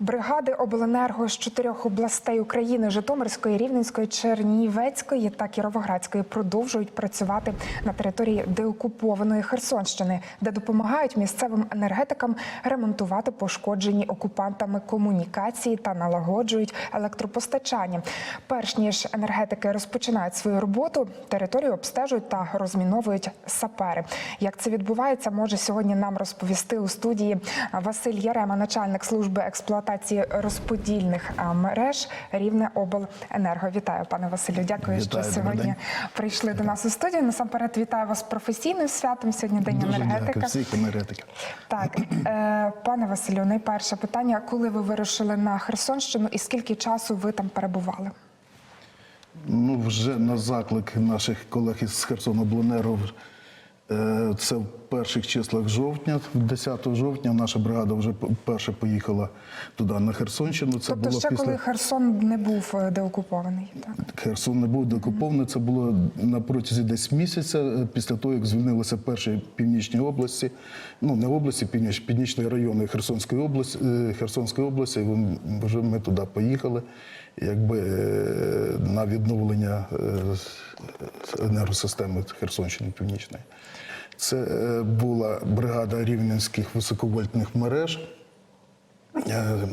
Бригади обленерго з чотирьох областей України Житомирської, Рівненської, Чернівецької та Кіровоградської продовжують працювати на території деокупованої Херсонщини, де допомагають місцевим енергетикам ремонтувати пошкоджені окупантами комунікації та налагоджують електропостачання. Перш ніж енергетики розпочинають свою роботу, територію обстежують та розміновують сапери. Як це відбувається, може сьогодні нам розповісти у студії Василь Ярема, начальник служби експлуатації розподільних мереж Рівне обленерго. Вітаю, пане Василю. Дякую, Вітаю, що сьогодні день. прийшли до нас у студію. Насамперед вітаю вас з професійним святом. Сьогодні день Дуже енергетика. дякую всіх енергетиків. Так, е, пане Василю, найперше питання: коли ви вирушили на Херсонщину і скільки часу ви там перебували? Ну, вже на заклик наших колег із Херсонобленерго, е, це перших числах жовтня, 10 жовтня, наша бригада вже перша поїхала туди, на Херсонщину. Це Тобто, було ще після коли Херсон не був е, деокупований, так? Херсон не був докупований. Це було на протязі десь місяця е, після того, як звільнилися перші північні області, ну не області, північ, північні райони Херсонської області, е, Херсонської області. і Вже ми туди поїхали, якби на відновлення енергосистеми Херсонщини Північної. Це е, була бригада рівненських високовольтних мереж. Е,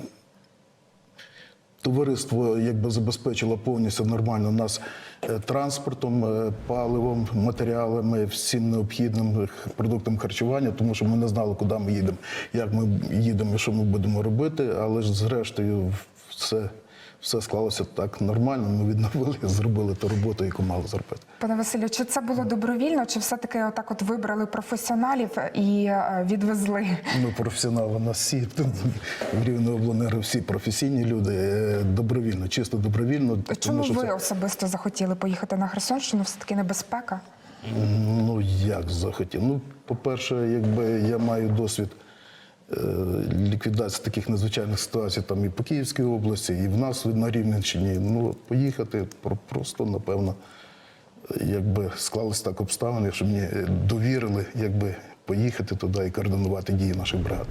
Товариство якби забезпечило повністю нормально нас е, транспортом, паливом, матеріалами, всім необхідним продуктом харчування, тому що ми не знали, куди ми їдемо, як ми їдемо, і що ми будемо робити. Але ж зрештою все, все склалося так нормально. Ми відновили, зробили ту роботу, яку мали зробити. Пане Василю, чи це було добровільно, чи все-таки отак от вибрали професіоналів і е, відвезли? Ми професіонали, у нас всі в Рівне обленерго всі професійні люди, е, добровільно, чисто добровільно. Чому тому ви це- особисто захотіли поїхати на Херсонщину? Все таки небезпека? Ну, як захотів? Ну, по-перше, якби я маю досвід ліквідації таких надзвичайних ситуацій там і по Київській області, і в нас на Рівненщині. Ну, поїхати просто, напевно, якби склались так обставини, що мені довірили, якби поїхати туди і координувати дії наших бригад.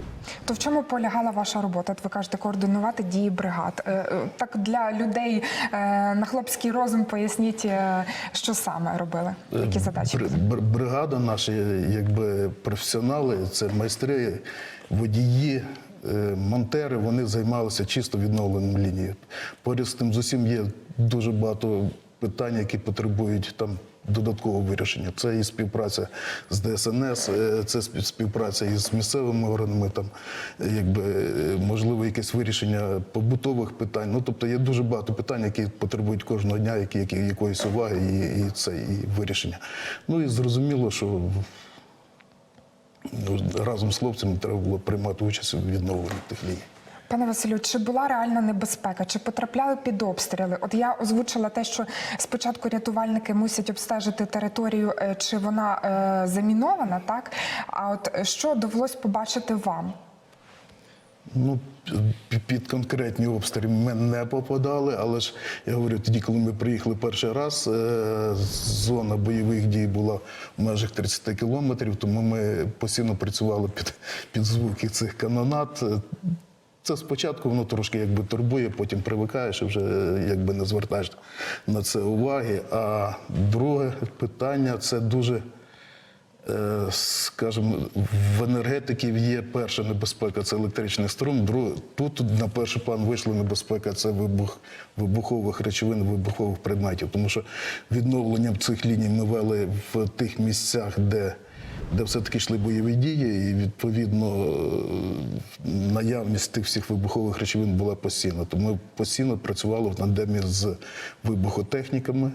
То в чому полягала ваша робота? От ви кажете, координувати дії бригад. Е, е, Так для людей е, на хлопський розум поясніть, е, що саме робили, які задачі. Бр- бр- Бригада наша, якби професіонали, це майстри, водії, е, монтери, вони займалися чисто відновленням лінії. Поряд з тим з усім є дуже багато питань, які потребують там. Додаткового вирішення. Це і співпраця з ДСНС, е, це співпраця із місцевими органами, там, якби, е, можливо, якесь вирішення побутових питань. Ну, тобто є дуже багато питань, які потребують кожного дня, які, які, якоїсь уваги і, і, це, і вирішення. Ну і зрозуміло, що разом з хлопцями треба було приймати участь у відновленні тих ліній. Пане Василю, чи була реальна небезпека? Чи потрапляли під обстріли? От я озвучила те, що спочатку рятувальники мусять обстежити територію, е, чи вона е, замінована, так? А от що довелось побачити вам? Ну, під конкретні обстріли ми не попадали, але ж я говорю, тоді, коли ми приїхали перший раз, е, зона бойових дій була в межах 30 кілометрів, тому ми постійно працювали під, під звуки цих канонат. Е, Це спочатку воно трошки якби турбує, потім привикаєш і вже е, якби не звертаєш на це уваги. А друге питання це дуже скажімо, в енергетиків є перша небезпека це електричний струм. Друге, тут на перший план вийшла небезпека це вибух вибухових речовин, вибухових предметів. Тому що відновленням цих ліній ми вели в тих місцях, де, де все-таки йшли бойові дії, і відповідно е, наявність тих всіх вибухових речовин була постійна. Тому ми постійно працювали в тандемі з вибухотехніками.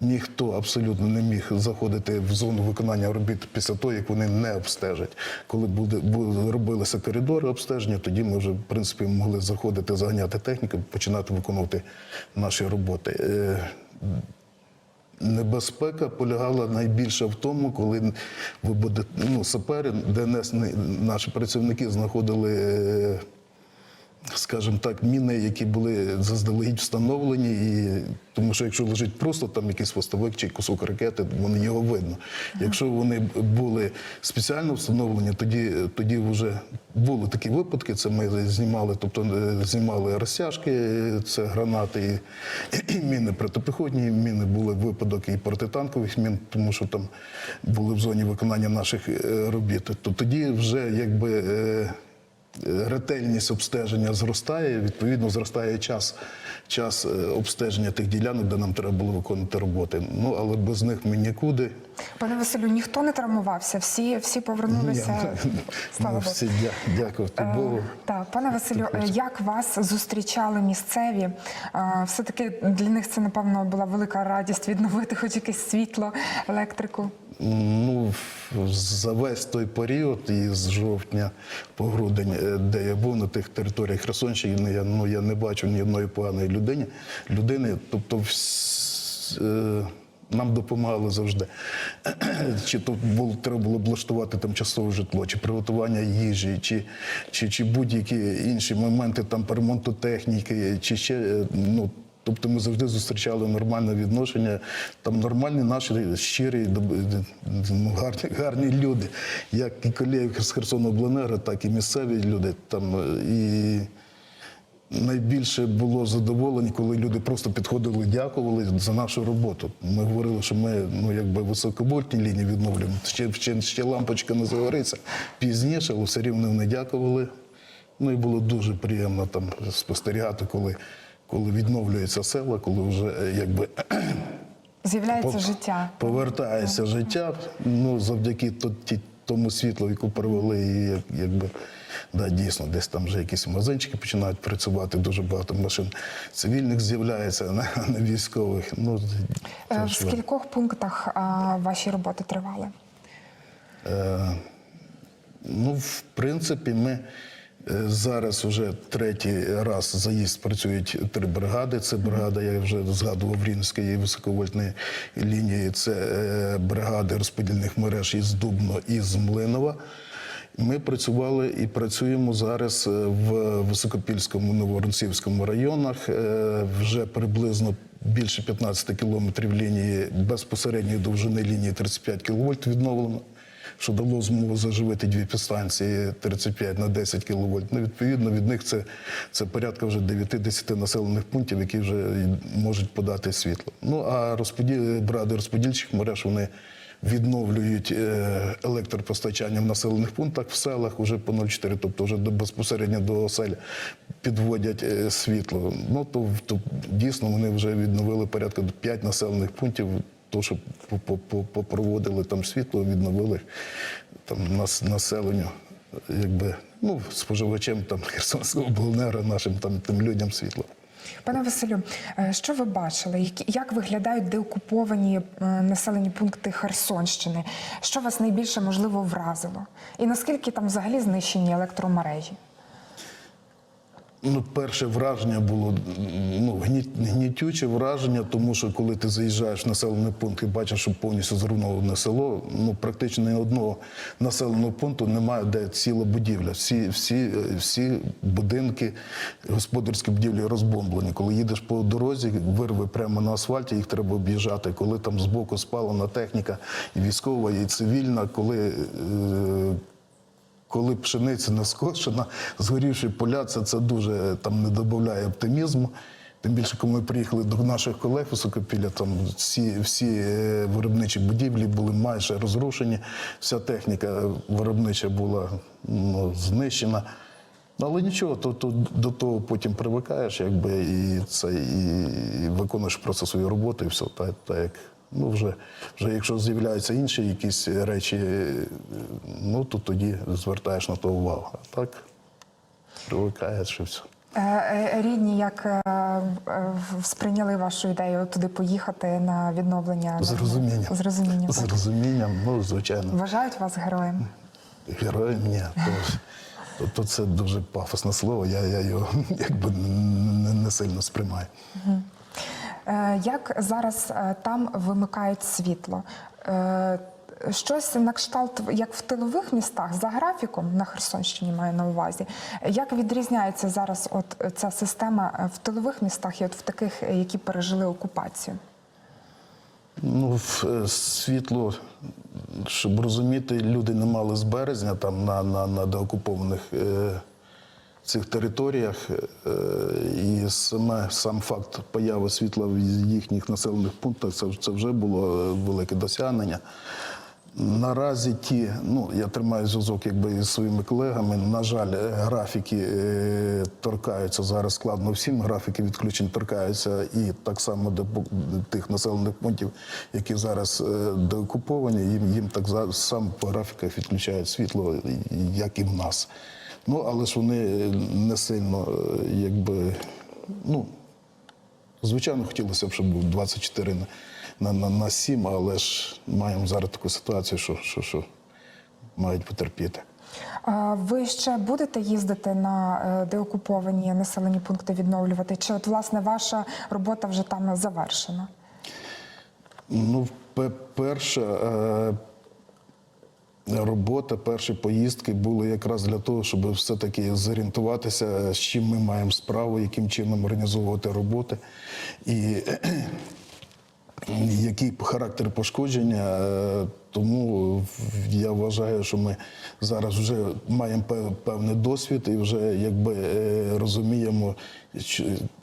Ніхто абсолютно не міг заходити в зону виконання робіт після того, як вони не обстежать. Коли буде, буде робилися коридори обстеження, тоді ми вже в принципі могли заходити, заганяти техніку, починати виконувати наші роботи. Е, Небезпека полягала найбільше в тому, коли ви будете ну, сапери, ДНС, наші працівники знаходили е, скажімо так, міни, які були заздалегідь встановлені, і тому що якщо лежить просто там якийсь хвостовик чи кусок ракети, вони його видно. Якщо вони були спеціально встановлені, тоді, тоді вже були такі випадки. Це ми знімали, тобто е, знімали розтяжки, е, це гранати і, і міни протипіхотні. Міни були випадок і протитанкових мін, тому що там були в зоні виконання наших е, робіт. То тоді вже якби. Е, ретельність обстеження зростає, відповідно, зростає час, час е, обстеження тих ділянок, де нам треба було виконувати роботи. Ну, але без них ми нікуди. Пане Василю, ніхто не травмувався, всі, всі повернулися. Ні, Слава ну, всі дя- дякувати Богу. Так, пане Василю, е, як вас зустрічали місцеві? Е, Все-таки для них це, напевно, була велика радість відновити хоч якесь світло, електрику. Ну, за весь той період, із жовтня по грудень, е, де я був на тих територіях Херсонщини, я, ну, я не бачив ні одної поганої людини. людини тобто, вс- е, нам допомагали завжди. чи то було, треба було облаштувати тимчасове житло, чи приготування їжі, чи, чи, чи будь-які інші моменти там ремонту техніки, чи ще е, ну. Тобто ми завжди зустрічали нормальне відношення. Там нормальні наші щирі, гарні, гарні люди, як і колеги з Херсону Обленера, так і місцеві люди. Там е, і найбільше було задоволені, коли люди просто підходили, дякували за нашу роботу. Ми говорили, що ми ну якби високовольтні лінії відновлюємо. Ще, ще, ще лампочка не загориться пізніше, але все рівно вони дякували. Ну і було дуже приємно там спостерігати, коли, коли відновлюється села, коли вже е, якби З'являється життя. Повертається життя, ну завдяки тому світлу, яку привели, і якби да, дійсно, десь там вже якісь магазинчики починають працювати, дуже багато машин цивільних з'являється, а не, а не військових. Ну, Е, В скількох пунктах а, ваші роботи тривали? Е, Ну, в принципі, ми зараз вже третій раз заїзд працюють три бригади. Це бригада, я вже згадував Рівненської високовольтної лінії. Це е, бригади розподільних мереж із Дубно і з Млинова. Ми працювали і працюємо зараз е, в Високопільському Новоронцівському районах. Е, Вже приблизно більше 15 кілометрів лінії безпосередньої довжини лінії 35 кВт відновлено що дало змогу заживити дві підстанції 35 на 10 кВт. Ну, відповідно, від них це, це порядка вже 9-10 населених пунктів, які вже можуть подати світло. Ну а розподіл, бради розподільчих мереж вони відновлюють е, електропостачання в населених пунктах в селах уже по 0,4, тобто вже безпосередньо до осель підводять е, світло. Ну то, то дійсно вони вже відновили порядка 5 населених пунктів. То, що по- по- по- попроводили там світло, відновили там нас, населенню, якби ну, споживачем там Херсонського обленера, нашим там тим людям світло. Пане Василю, е, що ви бачили? Як виглядають деокуповані е, населені пункти Херсонщини? Що вас найбільше можливо вразило? І наскільки там взагалі знищені електромережі? Ну, перше враження було ну, гні- гнітюче враження, тому що коли ти заїжджаєш в населений пункт і бачиш, що повністю зруйноване село, ну практично ні одного населеного пункту немає, де ціла будівля. Всі, всі, всі будинки, господарські будівлі розбомблені. Коли їдеш по дорозі, вирви прямо на асфальті, їх треба об'їжджати. Коли там збоку спалена техніка, і військова, і цивільна, коли. Е, коли пшениця не скошена, згорівші поля, це, це дуже е, там не додає оптимізму. Тим більше, коли ми приїхали до наших колег Високопілля, там всі, всі е, виробничі будівлі були майже розрушені, вся техніка виробнича була ну, знищена. Але нічого, то, то до того потім привикаєш, якби і це і, і виконуєш просто свою роботу, і все так, так як. Ну, вже, вже якщо з'являються інші якісь речі, е, ну то тоді звертаєш на то увагу. А так привикаєш і все. Е, е, Рідні, як сприйняли вашу ідею туди поїхати на відновлення? З розумінням. З розумінням. З розумінням, ну, звичайно. Вважають вас героєм? Героєм ні. То, то, то це дуже пафосне слово, я, я його якби не, не сильно сприймаю. Е, Як зараз е, там вимикають світло? Е, щось на кшталт, як в тилових містах, за графіком на Херсонщині маю на увазі. Як відрізняється зараз от ця система е, в тилових містах і от в таких, е, які пережили окупацію? Ну, в- е, світло, щоб розуміти, люди не мали з березня там на, на, на деокупованих е, цих територіях. Е, і саме сам факт появи світла в їхніх населених пунктах це, це вже було е, велике досягнення. Наразі ті, ну я тримаю зв'язок якби із своїми колегами. На жаль, е, графіки е, торкаються зараз складно всім. Графіки відключень торкаються і так само до тих населених пунктів, які зараз е, деокуповані. Їм їм так само по графіках відключають світло, як і в нас. Ну але ж вони е, не сильно, е, якби ну Звичайно, хотілося б, щоб був 24 на, на, на, на 7, але ж маємо зараз таку ситуацію, що, що, що мають потерпіти. А Ви ще будете їздити на е, деокуповані населені пункти відновлювати? Чи от власне ваша робота вже там завершена? Ну, пе- перша е, робота, перші поїздки були якраз для того, щоб все-таки зорієнтуватися, з чим ми маємо справу, яким чином організовувати роботи. І який характер пошкодження. Е, Тому я вважаю, що ми зараз вже маємо певний досвід і вже якби е, розуміємо,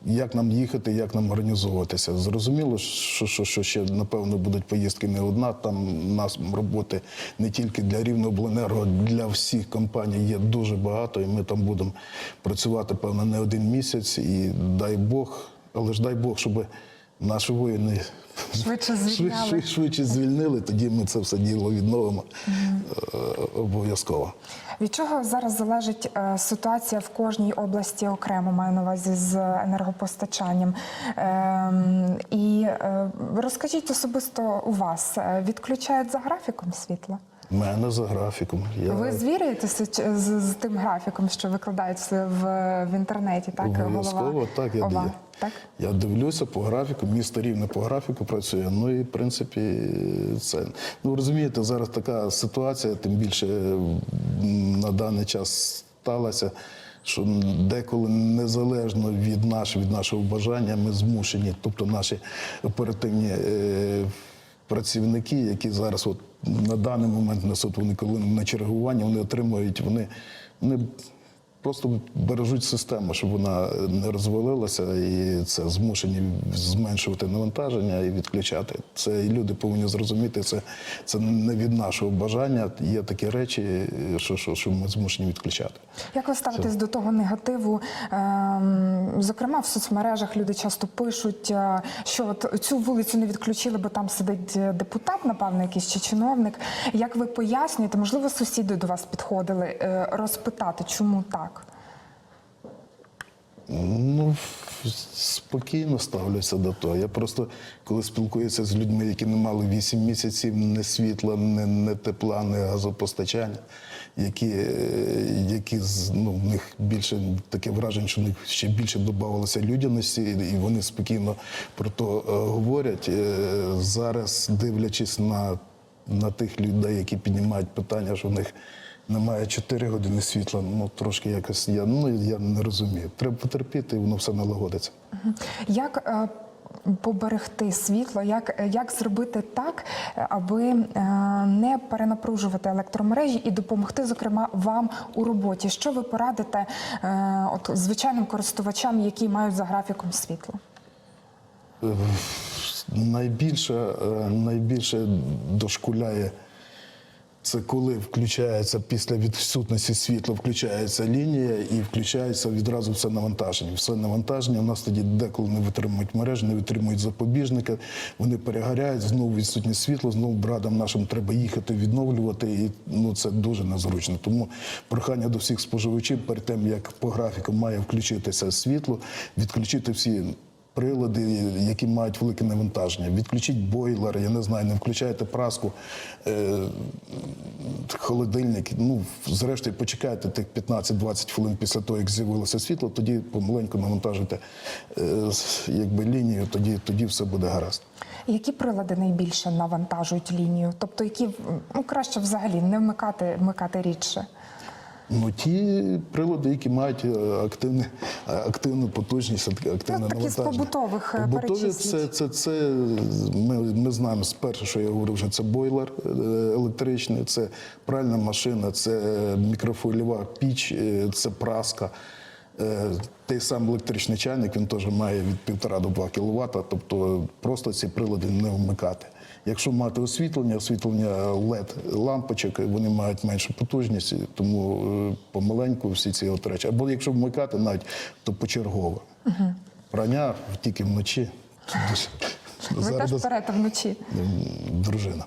як нам їхати, як нам організовуватися. Зрозуміло, що, що, що ще напевно будуть поїздки не одна. Там у нас роботи не тільки для Рівнеобленерго, для всіх компаній є дуже багато, і ми там будемо працювати певно не один місяць. І дай Бог, але ж дай Бог, щоб наші воїни Швидше звільняли. швидше, швидше звільнили, тоді ми це все діло відновимо е, обов'язково. Від чого зараз залежить е, ситуація в кожній області окремо, маю на увазі з енергопостачанням? Ем, і е, розкажіть особисто у вас, відключають за графіком світла? У мене за графіком. Я Ви звірюєтеся чи- з, з тим графіком, що викладається в, в інтернеті, так? обов'язково голова так, я, ОВА, я, так? я дивлюся по графіку, місто рівне по графіку працює. Ну і в принципі це. Ну розумієте, зараз така ситуація, тим більше на даний час сталася. Що деколи незалежно від нашого, від нашого бажання, ми змушені, тобто наші оперативні е, працівники, які зараз от на даний момент несуть вони коли на чергуванні, вони отримують, вони, вони просто бережуть систему, щоб вона не розвалилася, і це змушені зменшувати навантаження і відключати. Це і люди повинні зрозуміти. Це, це не від нашого бажання. Є такі речі, що, що, що ми змушені відключати. Як ви ставитесь до того негативу? Ем, зокрема, в соцмережах люди часто пишуть, е, що от цю вулицю не відключили, бо там сидить е, депутат, напевно, якийсь чи чиновник. Як ви пояснюєте, можливо, сусіди до вас підходили е, розпитати, чому так? Ну, спокійно ставлюся до того. Я просто, коли спілкуюся з людьми, які не мали 8 місяців ні світла, ні, ні тепла, ні газопостачання, які, е, які ну, в них більше таке враження, що в них ще більше додавалося людяності, і вони спокійно про то е, говорять. Е, Зараз, дивлячись на, на тих людей, які піднімають питання, що в них немає 4 години світла, ну трошки якось я, ну, я не розумію. Треба потерпіти, і воно все налагодиться. Як е, поберегти світло, як, як зробити так, аби е, не перенапружувати електромережі і допомогти, зокрема, вам у роботі? Що ви порадите е, от, звичайним користувачам, які мають за графіком світло? Е, Найбільше, е, найбільше дошкуляє це коли включається після відсутності світла, включається лінія і включається відразу все навантаження. Все навантаження у нас тоді деколи не витримують мережі, не витримують запобіжника, вони перегоряють, знову відсутність світла, знову брадам нашим треба їхати, відновлювати, і ну це дуже незручно. Тому прохання до всіх споживачів перед тим, як по графіку має включитися світло, відключити всі прилади, які мають велике навантаження. Відключіть бойлер, я не знаю, не включайте праску, е, холодильник. Ну, зрештою, почекайте тих 15-20 хвилин після того, як з'явилося світло, тоді помаленьку навантажуйте е, якби, лінію, тоді, тоді все буде гаразд. Які прилади найбільше навантажують лінію? Тобто, які ну краще взагалі не вмикати, вмикати рідше? Ну, ті прилади, які мають е, активне, активну потужність, ак- активне Ну, такі з навантаження. побутових, е, Побутові це, це, це ми, ми знаємо спершу, що я говорив, що це бойлер е, електричний, це пральна машина, це мікрофольова піч, це праска. Той самий електричний чайник він теж має від 1,5 до 2 кВт, тобто просто ці прилади не вмикати. Якщо мати освітлення, освітлення LED лампочок, вони мають меншу потужність, тому е, помаленьку всі ці от речі. Або якщо вмикати навіть, то почергово. Прання тільки вночі. Ви теж перете вночі. Дружина.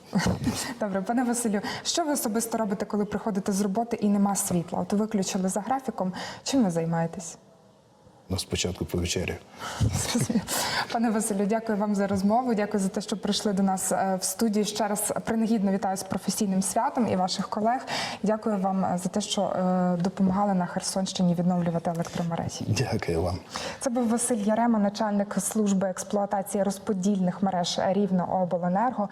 Добре, пане Василю, що ви особисто робите, коли приходите з роботи і нема світла? От виключили за графіком. Чим ви займаєтесь? Ну, спочатку повечеряю. Зрозуміло. Пане Василю, дякую вам за розмову. Дякую за те, що прийшли до нас е, в студію. Ще раз принагідно вітаю з професійним святом і ваших колег. Дякую вам е, за те, що е, допомагали на Херсонщині відновлювати електромережі. Дякую вам. Це був Василь Ярема, начальник служби експлуатації розподільних мереж Рівно обленерго.